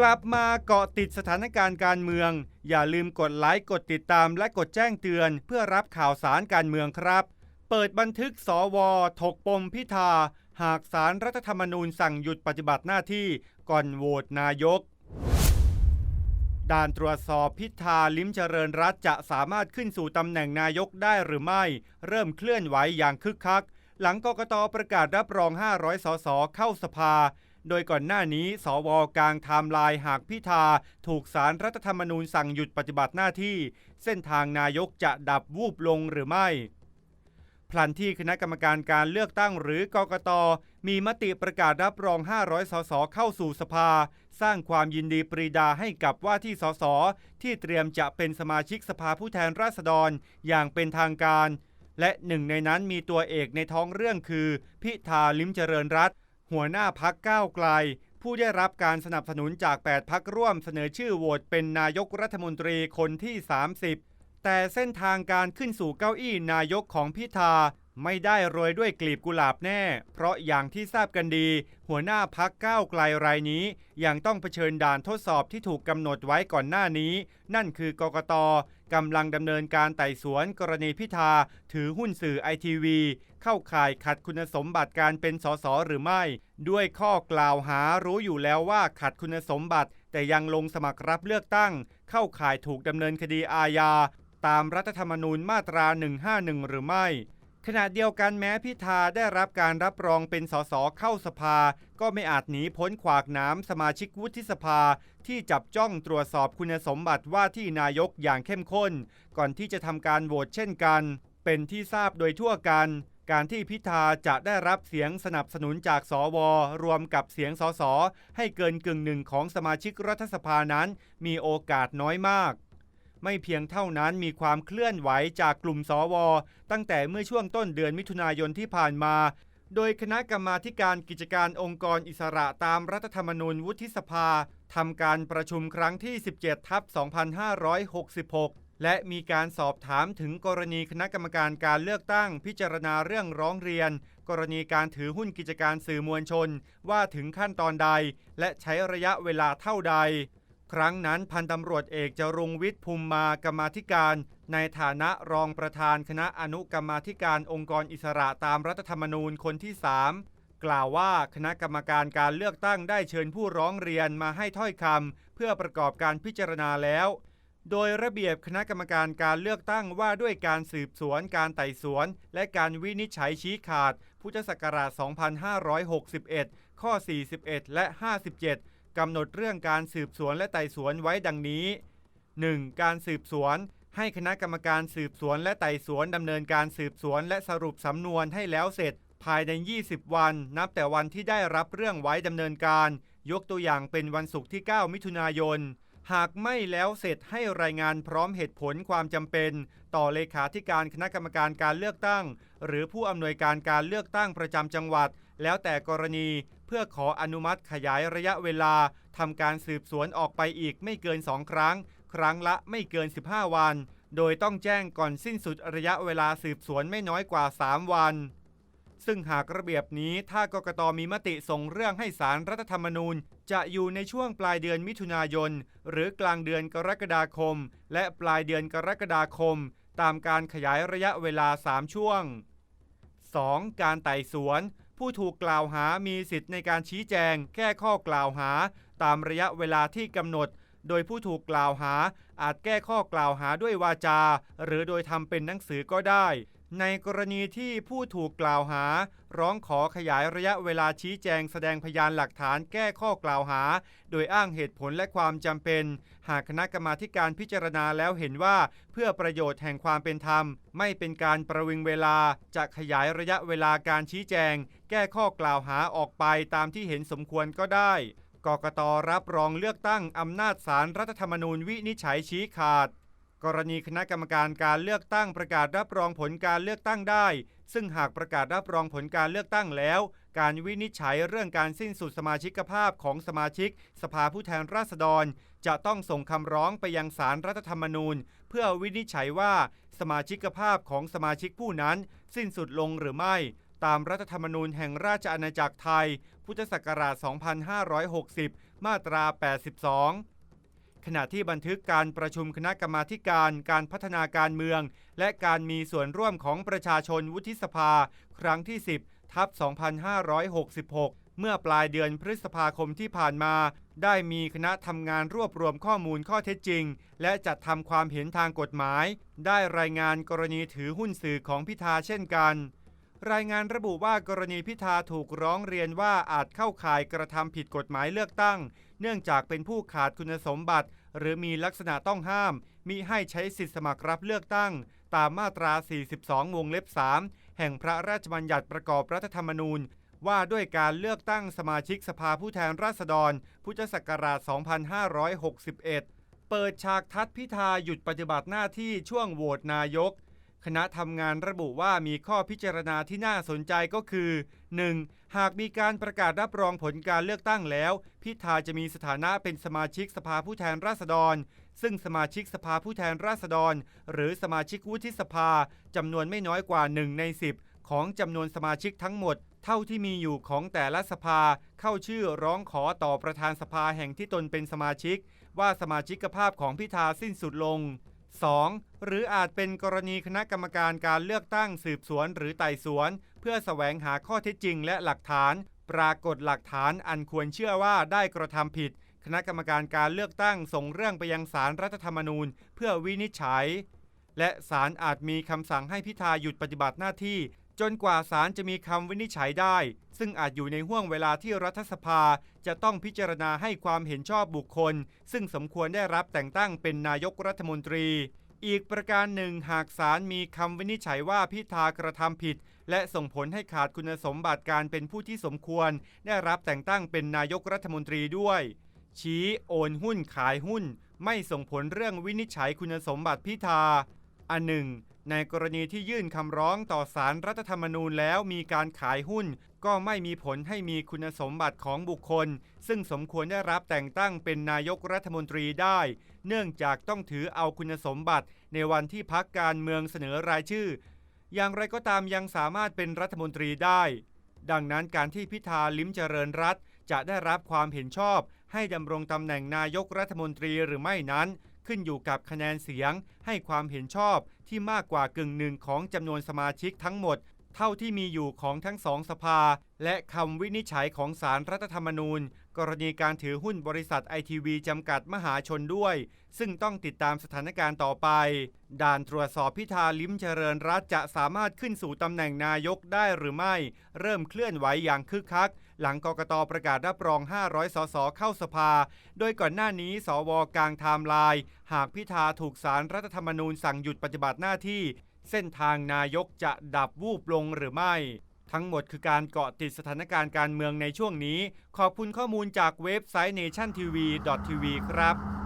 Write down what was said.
กลับมาเกาะติดสถานการณ์การเมือง อย่าลืมกดไลค์กดติดตามและกดแจ้งเตือน เพื่อรับข่าวสารการเมืองครับ เปิดบันทึกสวถกปมพิธา หากสารรัฐธรรมนูญสั่งหยุดปฏิบัติหน้าที่ก่อนโหวตนายก ด่านตรวจสอบพิธาลิ้มเจริญรัตจะสามารถขึ้นสู่ตำแหน่งนายกได้หรือไม่ เริ่มเคลื่อนไหวอย่างคึกคัก หลังกกตประกาศรับรอง 500 สสเข้าสภา โดยก่อนหน้านี้ สวกลางไทม์ไลน์หากพิธา ถูกสารรัฐธรรมนูญสั่งหยุดปฏิบัติหน้าที่ เส้นทางนายกจะดับวูบลงหรือไม่พลันที่คณะกรรมการการเลือกตั้งหรือกกต มีมติประกาศรับรอง 500 สสเข้าสู่สภา สร้างความยินดีปรีดาให้กับว่าที่สสที่เตรียมจะเป็นสมาชิกสภาผู้แทนราษฎรอย่างเป็นทางการ และหนึ่งในนั้นมีตัวเอกในท้องเรื่องคือ พิธาลิมเจริญรัตน์ หัวหน้าพักก้าวไกล ผู้ได้รับการสนับสนุนจาก 8 พักร่วมเสนอชื่อโหวตเป็นนายกรัฐมนตรีคนที่ 30 แต่เส้นทางการขึ้นสู่เก้าอี้นายกของพิธา ไม่ได้โรยด้วยกลีบกุหลาบแน่ เพราะอย่างที่ทราบกันดี หัวหน้าพักก้าวไกลรายนี้ ยังต้องเผชิญด่านทดสอบที่ถูกกำหนดไว้ก่อนหน้านี้ นั่นคือกกตกำลังดำเนินการไต่สวนกรณีพิธา ถือหุ้นสื่อไอทีวีเข้าข่ายขัดคุณสมบัติการเป็นสสหรือไม่ ด้วยข้อกล่าวหารู้อยู่แล้วว่าขัดคุณสมบัติ แต่ยังลงสมัครรับเลือกตั้ง เข้าข่ายถูกดำเนินคดีอาญา ตามรัฐธรรมนูญมาตรา 151 หรือไม่ ขณะเดียวกันแม้พิธาได้รับการรับรองเป็นสสเข้าสภา ก็ไม่อาจหนีพ้นขวากน้ำสมาชิกวุฒิสภา ที่จับจ้องตรวจสอบคุณสมบัติว่าที่นายกอย่างเข้มข้น ก่อนที่จะทำการโหวตเช่นกัน เป็นที่ทราบโดยทั่วกัน การที่พิธาจะได้รับเสียงสนับสนุนจากสวรวมกับเสียงสสให้เกินกึ่งหนึ่งของสมาชิกรัฐสภานั้น มีโอกาสน้อยมาก ไม่เพียงเท่านั้นมีความเคลื่อนไหวจากกลุ่มสว ตั้งแต่เมื่อช่วงต้นเดือนมิถุนายนที่ผ่านมา โดยคณะกรรมาการกิจการองค์กรอิสระตามรัฐธรรมนูญวุฒิสภาทำการประชุมครั้งที่ 17 ทับ 2566และมีการสอบถามถึงกรณีคณะกรรมการการเลือกตั้ง พิจารณาเรื่องร้องเรียน กรณีการถือหุ้นกิจการสื่อมวลชน ว่าถึงขั้นตอนใด และใช้ระยะเวลาเท่าใด ครั้งนั้นพันตำรวจเอกจรุงวิทย์ภูมิมากรรมาธิการ ในฐานะรองประธานคณะอนุกรรมาธิการองค์กรอิสระตามรัฐธรรมนูญคนที่ 3 กล่าวว่าคณะกรรมการการเลือกตั้งได้เชิญผู้ร้องเรียนมาให้ถ้อยคำเพื่อประกอบการพิจารณาแล้ว โดยระเบียบคณะกรรมการการเลือกตั้งว่าด้วยการสืบสวนการไต่สวน และการวินิจฉัยชี้ขาด พุทธศักราช 2561 ข้อ 41 และ 57 กำหนดเรื่องการสืบสวนและไต่สวนไว้ดังนี้ 1. การสืบสวน ให้คณะกรรมการสืบสวนและไต่สวนดำเนินการสืบสวนและสรุปสำนวนให้แล้วเสร็จ ภายใน 20 วัน นับแต่วันที่ได้รับเรื่องไว้ดำเนินการ ยกตัวอย่างเป็นวันศุกร์ที่ 9 มิถุนายน หากไม่แล้วเสร็จให้รายงานพร้อมเหตุผลความจำเป็น ต่อเลขาธิการคณะกรรมการการเลือกตั้ง หรือผู้อำนวยการการเลือกตั้งประจำจังหวัด แล้วแต่กรณี เพื่อขออนุมัติขยายระยะเวลาทำการสืบสวนออกไปอีกไม่เกิน 2 ครั้ง ครั้งละไม่เกิน 15 วัน โดยต้องแจ้งก่อนสิ้นสุดระยะเวลาสืบสวนไม่น้อยกว่า 3 วัน ซึ่งหากระเบียบนี้ถ้ากกตมีมติส่งเรื่องให้สารรัฐธรรมนูญ จะอยู่ในช่วงปลายเดือนมิถุนายน หรือกลางเดือนกรกฎาคม และปลายเดือนกรกฎาคม ตามการขยายระยะเวลา 3 ช่วง 2. การไต่สวน ผู้ถูกกล่าวหามีสิทธิ์ในการชี้แจง แก้ข้อกล่าวหา ตามระยะเวลาที่กำหนด โดยผู้ถูกกล่าวหาอาจแก้ข้อกล่าวหาด้วยวาจา หรือโดยทำเป็นหนังสือก็ได้ ในกรณีที่ผู้ถูกกล่าวหา ร้องขอขยายระยะเวลาชี้แจงแสดงพยานหลักฐานแก้ข้อกล่าวหา โดยอ้างเหตุผลและความจำเป็น หากคณะกรรมาธิการพิจารณาแล้วเห็นว่า เพื่อประโยชน์แห่งความเป็นธรรม ไม่เป็นการประวิงเวลา จะขยายระยะเวลาการชี้แจง แก้ข้อกล่าวหาออกไปตามที่เห็นสมควรก็ได้กกตรับรองเลือกตั้งอำนาจสารรัฐธรรมนูญวินิจฉัยชี้ขาด กรณีคณะกรรมการการเลือกตั้งประกาศรับรองผลการเลือกตั้งได้ ซึ่งหากประกาศรับรองผลการเลือกตั้งแล้ว การวินิจฉัยเรื่องการสิ้นสุดสมาชิกภาพของสมาชิก สภาผู้แทนราษฎร จะต้องส่งคำร้องไปยังสารรัฐธรรมนูญ เพื่อวินิจฉัยว่า สมาชิกภาพของสมาชิกผู้นั้น สิ้นสุดลงหรือไม่ ตามรัฐธรรมนูญแห่งราชอาณาจักรไทย พุทธศักราช 2560 มาตรา 82 ขณะที่บันทึกการประชุมคณะกรรมาธิการการพัฒนาการเมือง และการมีส่วนร่วมของประชาชนวุฒิสภา ครั้งที่ 10 ทับ 2566 เมื่อปลายเดือนพฤษภาคมที่ผ่านมา ได้มีคณะทำงานรวบรวมข้อมูลข้อเท็จจริง และจัดทำความเห็นทางกฎหมาย ได้รายงานกรณีถือหุ้นสื่อของพิธาเช่นกัน รายงานระบุว่ากรณีพิธาถูกร้องเรียนว่าอาจเข้าข่ายกระทำผิดกฎหมายเลือกตั้ง เนื่องจากเป็นผู้ขาดคุณสมบัติ หรือมีลักษณะต้องห้ามมิให้ใช้สิทธิสมัครรับเลือกตั้ง ตามมาตรา 42 วงเล็บ 3 แห่งพระราชบัญญัติประกอบรัฐธรรมนูญ ว่าด้วยการเลือกตั้งสมาชิกสภาผู้แทนราษฎร พุทธศักราช 2561 เปิดฉากทัดพิธาหยุดปฏิบัติหน้าที่ช่วงโหวตนายก คณะทำงานระบุว่ามีข้อพิจารณาที่น่าสนใจก็คือ 1. หากมีการประกาศรับรองผลการเลือกตั้งแล้ว พิธาจะมีสถานะเป็นสมาชิกสภาผู้แทนราษฎร ซึ่งสมาชิกสภาผู้แทนราษฎร หรือสมาชิกวุฒิสภาจำนวนไม่น้อยกว่า 1 ใน 10 ของจำนวนสมาชิกทั้งหมด เท่าที่มีอยู่ของแต่ละสภา เข้าชื่อร้องขอต่อประธานสภาแห่งที่ตนเป็นสมาชิก ว่าสมาชิกภาพของพิธาสิ้นสุดลง 2. หรืออาจเป็นกรณีคณะกรรมการการเลือกตั้งสืบสวนหรือไต่สวน เพื่อแสวงหาข้อเท็จจริงและหลักฐาน ปรากฏหลักฐานอันควรเชื่อว่าได้กระทำผิด คณะกรรมการการเลือกตั้งส่งเรื่องไปยังศาลรัฐธรรมนูญ เพื่อวินิจฉัย และศาลอาจมีคำสั่งให้พิธาหยุดปฏิบัติหน้าที่ จนกว่าศาลจะมีคำวินิจฉัยได้ ซึ่งอาจอยู่ในห่วงเวลาที่รัฐสภาจะต้องพิจารณาให้ความเห็นชอบบุคคล ซึ่งสมควรได้รับแต่งตั้งเป็นนายกรัฐมนตรี อีกประการหนึ่งหากศาลมีคำวินิจฉัยว่าพิธากระทำผิด และส่งผลให้ขาดคุณสมบัติการเป็นผู้ที่สมควร ได้รับแต่งตั้งเป็นนายกรัฐมนตรีด้วย ชี้โอนหุ้นขายหุ้น ไม่ส่งผลเรื่องวินิจฉัยคุณสมบัติพิธา อันหนึ่ง ในกรณีที่ยื่นคำร้องต่อศาลรัฐธรรมนูญแล้วมีการขายหุ้น ก็ไม่มีผลให้มีคุณสมบัติของบุคคล ซึ่งสมควรได้รับแต่งตั้งเป็นนายกรัฐมนตรีได้ เนื่องจากต้องถือเอาคุณสมบัติ ในวันที่พักการเมืองเสนอรายชื่อ อย่างไรก็ตามยังสามารถเป็นรัฐมนตรีได้ ดังนั้นการที่พิธาลิ้มเจริญรัตจะได้รับความเห็นชอบ ให้ดำรงตำแหน่งนายกรัฐมนตรีหรือไม่นั้น ขึ้นอยู่กับคะแนนเสียงให้ความเห็นชอบที่มากกว่ากึ่งหนึ่งของจำนวนสมาชิกทั้งหมด เท่าที่มีอยู่ของทั้งสองสภา และคำวินิจฉัยของศาลรัฐธรรมนูญ กรณีการถือหุ้นบริษัทไอทีวีจำกัดมหาชนด้วย ซึ่งต้องติดตามสถานการณ์ต่อไป ด่านตรวจสอบพิธาลิ้มเจริญรัตน์จะสามารถขึ้นสู่ตำแหน่งนายกได้หรือไม่ เริ่มเคลื่อนไหวอย่างคึกคัก หลังกกตประกาศรับรอง 500 สสเข้าสภา โดยก่อนหน้านี้ สวกลางไทม์ไลน์ หากพิธาถูกสารรัฐธรรมนูญสั่งหยุดปฏิบัติหน้าที่ เส้นทางนายกจะดับวูบลงหรือไม่ทั้งหมดคือการเกาะติดสถานการณ์การเมืองในช่วงนี้ ขอบคุณข้อมูลจากเว็บไซต์ nationtv.tv ครับ